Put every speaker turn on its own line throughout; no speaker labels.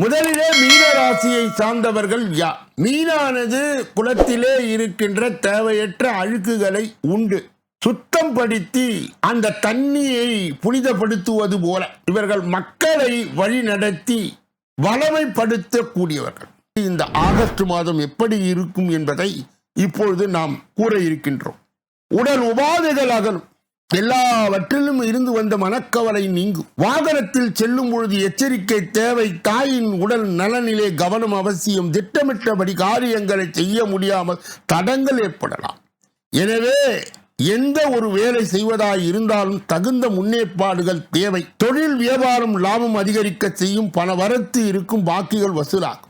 முதலிலே மீன ராசியை சார்ந்தவர்கள் யா. மீனானது குளத்திலே இருக்கின்ற தேவையற்ற அழுக்குகளை உண்டு. சுத்தம் படுத்தி அந்த தண்ணியை புனிதப்படுத்துவது போல இவர்கள் மக்களை வழிநடத்தி வளமைப்படுத்தக்கூடியவர்கள். இந்த ஆகஸ்ட் மாதம் எப்படி இருக்கும் என்பதை இப்பொழுது நாம் கூற இருக்கின்றோம். உடல் உபாதைகள் அகலும் எல்லாவற்றிலும் இருந்து வந்த மனக்கவலை நீங்கும். வாகனத்தில் செல்லும் பொழுது எச்சரிக்கை தேவை. தாயின் உடல் நலனிலே கவனம் அவசியம். திட்டமிட்டபடி காரியங்களை செய்ய முடியாமல் தடங்கள் ஏற்படலாம். எனவே எந்த ஒரு வேலை செய்வதாய் இருந்தாலும் தகுந்த முன்னேற்பாடுகள் தேவை. தொழில் வியாபாரம் லாபம் அதிகரிக்க செய்யும் பண வரத்து இருக்கும் பாக்கிகள் வசூலாகும்.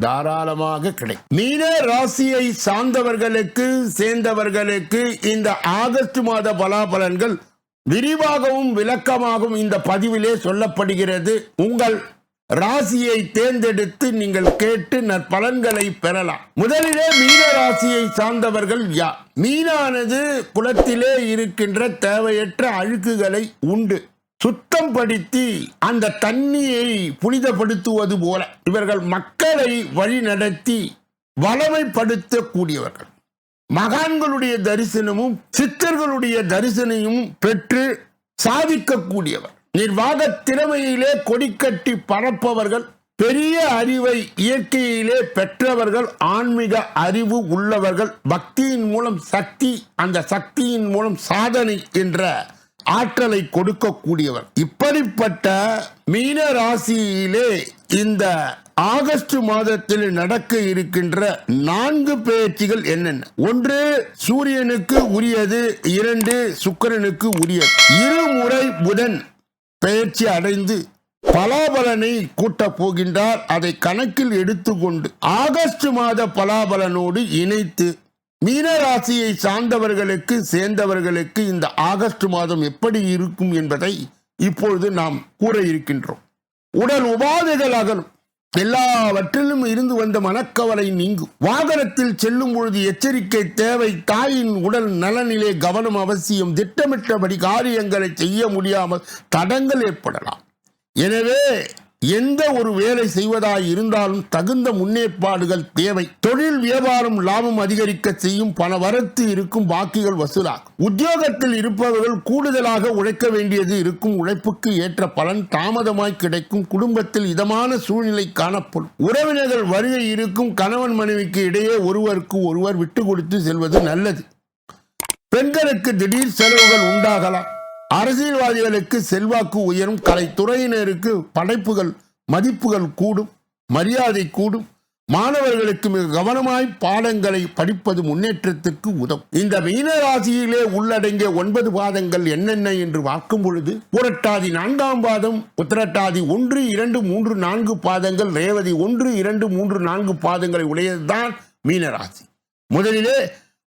தாராளமாக கிடைக்கும். மீன ராசியை சார்ந்தவர்களுக்கு சேர்ந்தவர்களுக்கு இந்த ஆகஸ்ட் மாத பலாபலன்கள் விரிவாகவும் விளக்கமாகவும் இந்த பதிவிலே சொல்லப்படுகிறது. உங்கள் ராசியை தேர்ந்தெடுத்து நீங்கள் கேட்டு நற்பலன்களை பெறலாம். முதலிலே மீன ராசியை சார்ந்தவர்கள் யா மீனானது குலத்திலே இருக்கின்ற தேவையற்ற அழுக்குகளை உண்டு. சுத்தம் படுத்தி அந்த தண்ணியை புனிதப்படுத்துவது போல இவர்கள் மக்களை வழிநடத்தி வளமைப்படுத்தக்கூடியவர்கள். மகான்களுடைய தரிசனமும் சித்தர்களுடைய தரிசனையும் பெற்று சாதிக்கக்கூடியவர். நிர்வாக திறமையிலே கொடிக்கட்டி பரப்பவர்கள் பெரிய அறிவை இயற்கையிலே பெற்றவர்கள் ஆன்மீக அறிவு உள்ளவர்கள் பக்தியின் மூலம் சக்தி அந்த சக்தியின் மூலம் சாதனை என்ற ஆற்றலை கொடுக்கக்கூடியவர். இப்படிப்பட்ட மீன ராசியிலே இந்த ஆகஸ்ட் மாதத்தில் நடக்க இருக்கின்ற நான்கு பேச்சுகள் என்னென்ன? ஒன்று சூரியனுக்கு உரியது இரண்டு சுக்கரனுக்கு உரியது. இருமுறை புதன் பெயர்ச்சி அடைந்து பலாபலனை கூட்டப் போகின்றார். அதை கணக்கில் எடுத்துக்கொண்டு ஆகஸ்ட் மாத பலாபலனோடு இணைத்து மீனராசியை சார்ந்தவர்களுக்கு சேர்ந்தவர்களுக்கு இந்த ஆகஸ்ட் மாதம் எப்படி இருக்கும் என்பதை இப்பொழுது நாம் கூற இருக்கின்றோம். உடல் உபாதைகள் அகலும். எல்லாவற்றிலும் இருந்து வந்த மனக்கவலை நீங்கும். வாகனத்தில் செல்லும் பொழுது எச்சரிக்கை தேவை. தாயின் உடல் நலனிலே கவனம் அவசியம். திட்டமிட்டபடி காரியங்களை செய்ய முடியாமல் தடங்கள் ஏற்படலாம். எனவே எந்த ஒரு வேலை செய்வதாய் இருந்தாலும் தகுந்த முன்னேற்பாடுகள் தேவை. தொழில் வியாபாரம் லாபம் அதிகரிக்க செய்யும் பண வரத்து இருக்கும் பாக்கிகள் வசூலாகும். உத்தியோகத்தில் இருப்பவர்கள் கூடுதலாக உழைக்க வேண்டியது இருக்கும் உழைப்புக்கு ஏற்ற பலன் தாமதமாய் கிடைக்கும். குடும்பத்தில் இதமான சூழ்நிலை காணப்படும். உறவினர்கள் வருகை இருக்கும் கணவன் மனைவிக்கு இடையே ஒருவருக்கு ஒருவர் விட்டு கொடுத்து செல்வது நல்லது. பெண்களுக்கு திடீர் செலவுகள் உண்டாகலாம். அரசியல்வாதிகளுக்கு செல்வாக்கு உயரும் கலைத்துறையினருக்கு படைப்புகள் மதிப்புகள் கூடும் மரியாதை கூடும். மாணவர்களுக்கு மிக கவனமாய் பாடங்களை படிப்பது முன்னேற்றத்திற்கு உதவும். இந்த மீன ராசியிலே உள்ளடங்கிய ஒன்பது பாதங்கள் என்னென்ன என்று பார்க்கும் பொழுது புரட்டாதி நான்காம் பாதம் உத்திரட்டாதி ஒன்று இரண்டு மூன்று நான்கு பாதங்கள் ரேவதி ஒன்று இரண்டு மூன்று நான்கு பாதங்களை உடையதுதான் மீனராசி முதலிலே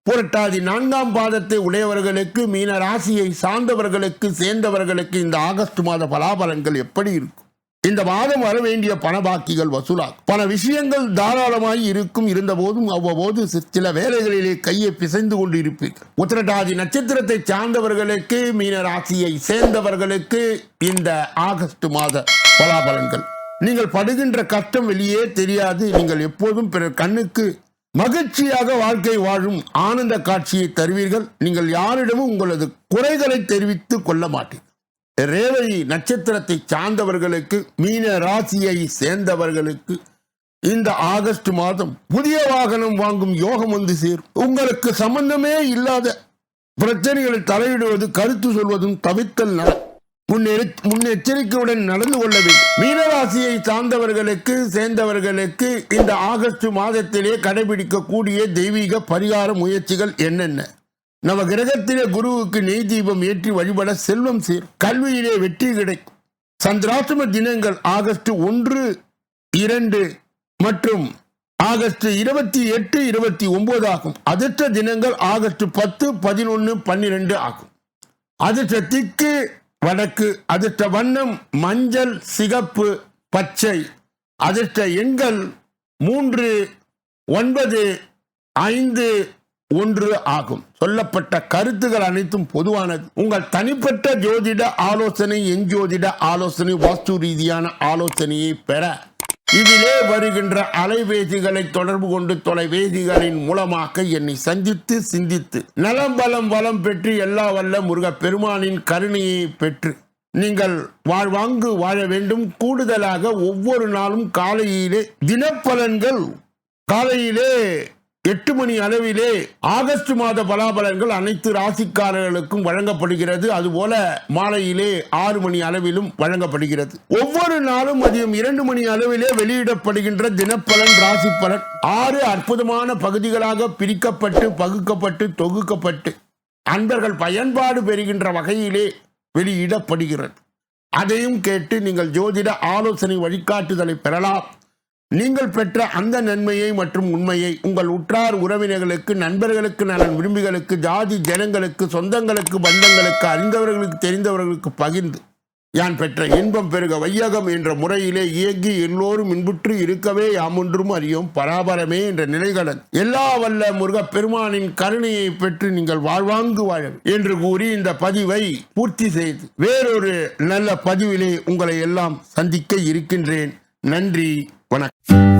புரட்டாதி நான்காம் பாதத்தை உடையவர்களுக்கு மீன ராசியை சார்ந்தவர்களுக்கு சேர்ந்தவர்களுக்கு இந்த ஆகஸ்ட் மாத பலாபலன்கள் எப்படி இருக்கும்? இந்த மாதம் வர வேண்டிய பணபாக்கிகள் வசூலாகும். பல விஷயங்கள் தாராளமாய் இருக்கும். இருந்த போதும் அவ்வப்போது சில வேலைகளிலே கையை பிசைந்து கொண்டு இருப்பீர்கள் உத்திரட்டாதி நட்சத்திரத்தை சார்ந்தவர்களுக்கு மீன ராசியை சேர்ந்தவர்களுக்கு இந்த ஆகஸ்ட் மாத பலாபலன்கள். நீங்கள் படுகின்ற கஷ்டம் வெளியே தெரியாது. நீங்கள் எப்போதும் பிறர் கண்ணுக்கு மகிழ்ச்சியாக வாழ்க்கை வாழும் ஆனந்த காட்சியை தருவீர்கள். நீங்கள் யாரிடமும் உங்களது குறைகளை தெரிவித்துக் கொள்ள மாட்டீர்கள். ரேவதி நட்சத்திரத்தை சார்ந்தவர்களுக்கு மீன ராசியை சேர்ந்தவர்களுக்கு இந்த ஆகஸ்ட் மாதம் புதிய வாகனம் வாங்கும் யோகம் வந்து சேரும். உங்களுக்கு சம்பந்தமே இல்லாத பிரச்சனைகளை தலையிடுவது கருத்து சொல்வதும் தவித்தல் நலம். முன்னெரி- முன்னெச்சரிக்கையுடன் நடந்து கொள்ள வேண்டும். மீனராசியை சார்ந்தவர்களுக்கு சேர்ந்தவர்களுக்கு இந்த ஆகஸ்ட் மாதத்திலே கடைபிடிக்கக்கூடிய தெய்வீக பரிகார முயற்சிகள் என்னென்ன? நம்ம கிரகத்திலே குருவுக்கு நெய் தீபம் ஏற்றி வழிபட செல்வம் சேரும். கல்வியிலே வெற்றி கிடைக்கும். சந்திராசிரம தினங்கள் ஆகஸ்ட் ஒன்று இரண்டு மற்றும் ஆகஸ்ட் இருபத்தி எட்டு இருபத்தி ஒன்பது ஆகும். அதிர்ஷ்ட தினங்கள் ஆகஸ்ட் பத்து பதினொன்று பன்னிரெண்டு ஆகும். அதிர்ஷ்டத்திற்கு திக்கு வடக்கு அதிர்ஷ்ட வண்ணம் மஞ்சள் சிகப்பு பச்சை. அதிர்ஷ்ட எண்கள் மூன்று ஒன்பது ஐந்து ஒன்று ஆகும். சொல்லப்பட்ட கருத்துகள் அனைத்தும் பொதுவானது. உங்கள் தனிப்பட்ட ஜோதிட ஆலோசனை எஞ்சோதிட ஆலோசனை வாஸ்து ரீதியான ஆலோசனையை பெற இதிலே வருகின்ற அலைபேசிகளை தொடர்பு கொண்டு தொலைபேசிகளின் மூலமாக என்னை சந்தித்து சிந்தித்து நலம் பலம் வளம் பெற்று எல்லா வல்ல முருக பெருமானின் கருணையை பெற்று நீங்கள் வாழ்வாங்கு வாழ வேண்டும். கூடுதலாக ஒவ்வொரு நாளும் காலையிலே தினப்பலன்கள் காலையிலே எட்டு மணி அளவிலே ஆகஸ்ட் மாத பலாபலன்கள் அனைத்து ராசிக்காரர்களுக்கும் வழங்கப்படுகிறது. அதுபோல மாலையிலே ஆறு மணி அளவிலும் வழங்கப்படுகிறது. ஒவ்வொரு நாளும் மதியம் இரண்டு மணி அளவிலே வெளியிடப்படுகின்ற தினப்பலன் ராசி பலன் ஆறு அற்புதமான பகுதிகளாக பிரிக்கப்பட்டு பகுக்கப்பட்டு தொகுக்கப்பட்டு அன்பர்கள் பயன்பாடு பெறுகின்ற வகையிலே வெளியிடப்படுகிறது. அதையும் கேட்டு நீங்கள் ஜோதிட ஆலோசனை வழிகாட்டுதலை பெறலாம். நீங்கள் பெற்ற அந்த நன்மையை மற்றும் உண்மையை உங்கள் உற்றார் உறவினர்களுக்கு நண்பர்களுக்கு நலன் விரும்பிகளுக்கு ஜாதி ஜனங்களுக்கு சொந்தங்களுக்கு பந்தங்களுக்கு அறிந்தவர்களுக்கு தெரிந்தவர்களுக்கு பகிர்ந்து யான் பெற்ற இன்பம் பெருக வையகம் என்ற முறையிலே இயங்கி எல்லோரும் இன்புற்று இருக்கவே யாமொன்றும் அறியும் பராபரமே என்ற நிலைகளன். எல்லா வல்ல முருகப் பெருமானின் கருணையை பெற்று நீங்கள் வாழ்வாங்கு வாழ என்று கூறி இந்த பதிவை பூர்த்தி செய்து வேறொரு நல்ல பதிவிலே உங்களை எல்லாம் சந்திக்க இருக்கின்றேன். நன்றி. when I